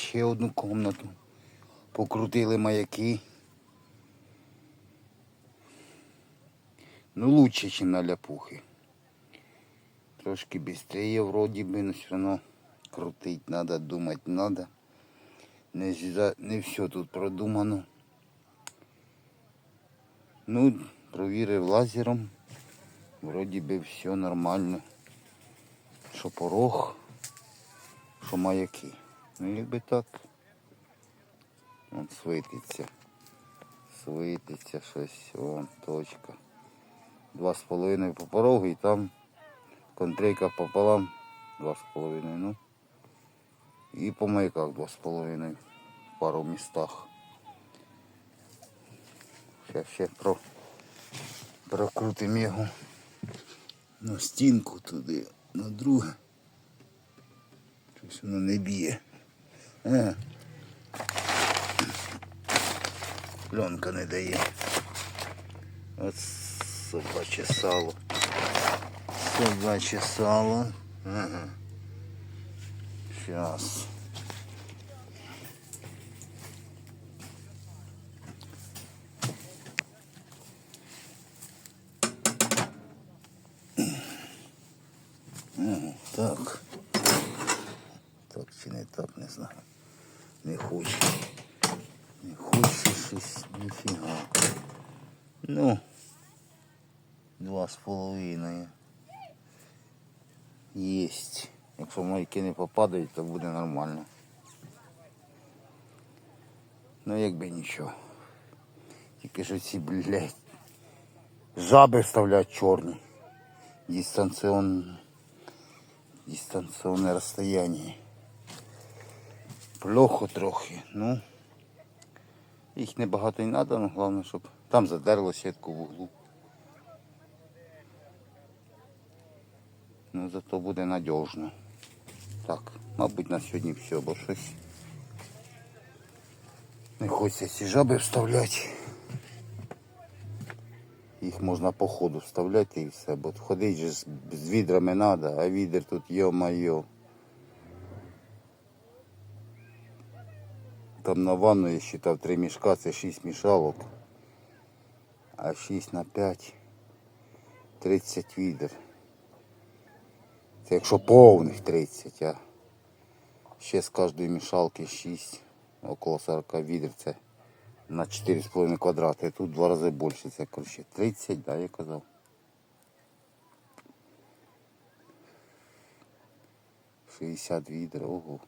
ще одну кімнату. Покрутили маяки. Ну лучше, ніж на ляпухи. Трошки швидше вроді би, но все одно крутить надо, думати надо. Не, не все тут продумано. Ну, провірив лазером. Вроді би все нормально. Що порог, що маяки. Ну якби так. Вон світиться. Світиться щось. Вон точка. Два з половиною по порогу і там контрейка пополам. Два з половиною. Ну. І по маяках два з половиною. В пару містах. Ще ще про прокрутимо його на стінку туди, на друге. Щось воно не б'є. Е. Пленка не дає. От собаче сало. Собаче сало. Ага. Сейчас. Ага, Так. Чи не так, не знаю. Не хоче. Не хоче щось ніфіга. Ну, два з половиною. Єсть. Якщо маяки не попадають, то буде нормально. Ну якби нічого. Тільки ж ці, блядь, жаби вставляють чорні. Дистанціон... Дистанційне розстояние. Плохо трохи, ну. Їх небагато і треба, але головне, щоб там задерло сітку в углу. Ну зато буде надіжно. Так, мабуть на сьогодні все, бо щось не хочеться ці жаби вставляти. Їх можна по ходу вставляти і все, бо ходить же з, відрами треба, а відер тут йо-майо. Там на ванну я считав три мішка, це 6 мішалок. А 6 на 5 30 відер. Це якщо повних 30, а ще з кожної мішалки 6, около 40 відер. Це на 4,5 квадрати. Тут два рази більше. Це коротше 30, да, я казав. Шістдесят відер, ого.